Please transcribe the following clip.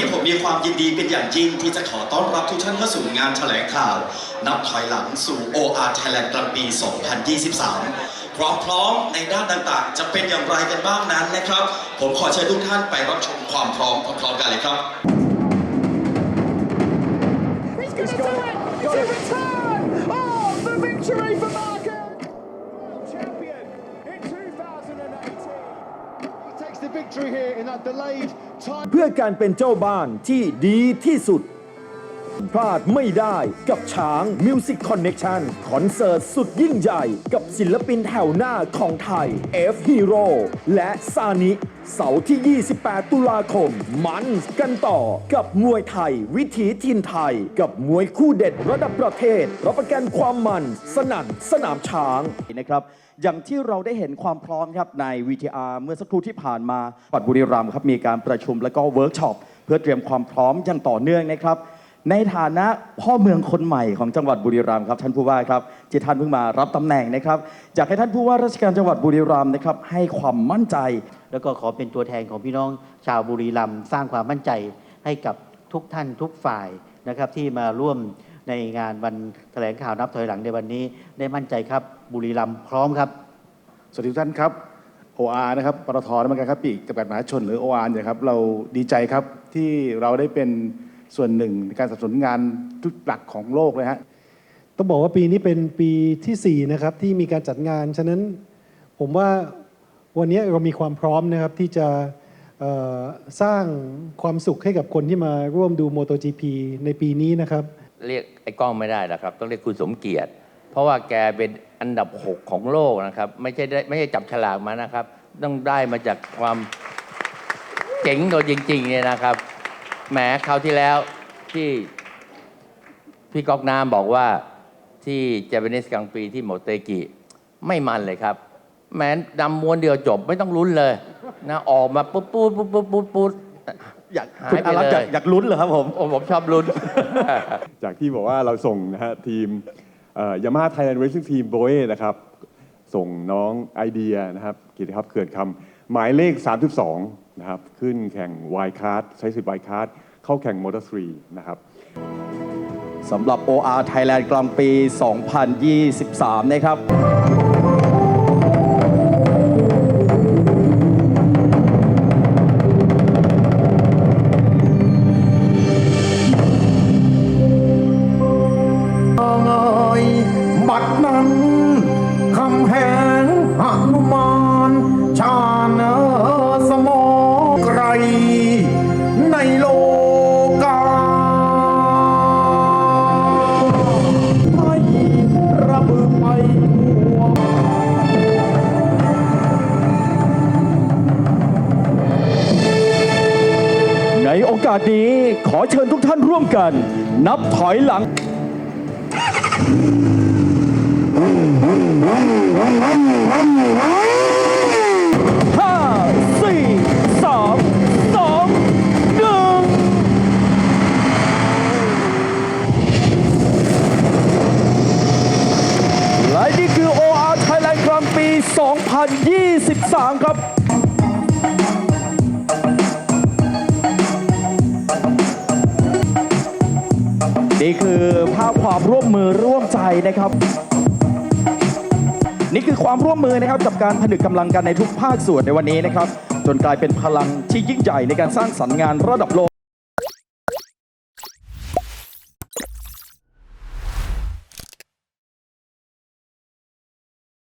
วันนี้ผมมีความยินดีเป็นอย่างยิ่งที่จะขอต้อนรับทุกท่านเข้าสู่งานแถลงข่าว นับถอยหลังสู่ OR Thailand กลางปี 2023 ความพร้อมในด้านต่างๆ จะเป็นอย่างไรกันบ้างนั้นนะครับ ผมขอเชิญทุกท่านไปรับชมความพร้อมพร้อมๆกันเลยครับ He's gonna do it! It's a return of เพื่อการเป็นเจ้าบ้านที่ดีที่สุด พลาดไม่ได้กับช้าง Music Connection คอนเสิร์ตสุดยิ่งใหญ่กับศิลปินแถวหน้าของไทย F Hero และซานิ เสาร์ที่ 28 ตุลาคม มันกันต่อกับมวยไทย วิถีทินไทย กับมวยคู่เด็ดระดับประเทศรับประกันความมัน สนั่นสนามช้างนะครับ อย่างที่เราได้เห็นความพร้อมครับใน VTR เมื่อสักครู่ที่ผ่านมาจังหวัดบุรีรัมย์ครับมีการประชุมและก็เวิร์กช็อปเพื่อเตรียมความพร้อมอย่างต่อเนื่องนะครับ ในฐานะพ่อเมืองคนใหม่ของจังหวัดบุรีรัมย์ครับท่านผู้ว่าครับที่ท่านเพิ่งมารับตำแหน่งนะครับอยากให้ท่านผู้ว่าราชการจังหวัดบุรีรัมย์นะครับให้ความมั่นใจ แล้วก็ขอเป็นตัวแทนของพี่น้องชาวบุรีรัมย์สร้างความมั่นใจให้กับทุกท่านทุกฝ่ายนะครับที่มาร่วม ในงานวันแถลงข่าวนับถอยหลังในวันนี้ ได้มั่นใจครับบุรีรัมย์พร้อมครับ สวัสดีทุกท่านครับ OR นะครับปตทน้ำมันการค้าปลีกจำกัดมหาชนหรือ OR เนี่ยครับเราดีใจครับที่เราได้เป็นส่วนหนึ่งในการสนับสนุนงานทุกหลักของโลกเลยฮะต้องบอกว่าปีนี้เป็นปีทีสี่4 นะครับ ที่มีการจัดงาน ฉะนั้นผมว่าวันนี้เรามีความพร้อมนะครับที่จะเอ่อสร้างความสุขให้กับคนที่มาร่วมดู MotoGP ในปีนี้นะครับ เรียกไอ้กล้องไม่ได้แล้วครับ ต้องเรียกคุณสมเกียรติ เพราะว่าแกเป็นอันดับ 6 ของโลกนะครับ ไม่ใช่ได้ไม่ใช่จับฉลากมานะครับ ต้องได้มาจากความเจ๋งโดยจริงๆเนี่ยนะครับแหมคราวที่แล้วที่พี่ก๊อกน้ำบอกว่าที่เจแปนิสกลางปีที่โมเตกิไม่มันเลยครับแหมนำม้วนเดียวจบไม่ต้องลุ้นเลยนะออกมาปุ๊บปุ๊บปุ๊บปุ๊บปุ๊บ อยากหายคุณไปอารักษ์เลยอยากอยากลุ้นเหรอครับผม โอ้ผมชอบลุ้น จากที่บอกว่าเราส่งนะฮะทีมยามาฮ่าไทยแลนด์เรซิ่งทีมโบเอนะครับ ส่งน้องไอเดียนะครับกิติครับเขื่อนคำหมายเลข 32 นะครับ ขึ้นแข่งวายคาร์ดใช้สิทธิ์วายคาร์ดเข้าแข่งมอเตอร์3นะครับ สำหรับ OR Thailand กลางปี 2023 นะครับบัาสนี้ขอเชิญทุกท่านร่วมกัน นับถอยหลัง ห้าสี่สามสองหนึ่งและนี่คือ OR Thailand กลางปี 2023 ครับ คือภาพความร่วมมือร่วมใจนะครับ นี่คือความร่วมมือนะครับกับการผนึกกำลังกันในทุกภาคส่วนในวันนี้นะครับ จนกลายเป็นพลังที่ยิ่งใหญ่ในการสร้างสรรค์งานระดับโล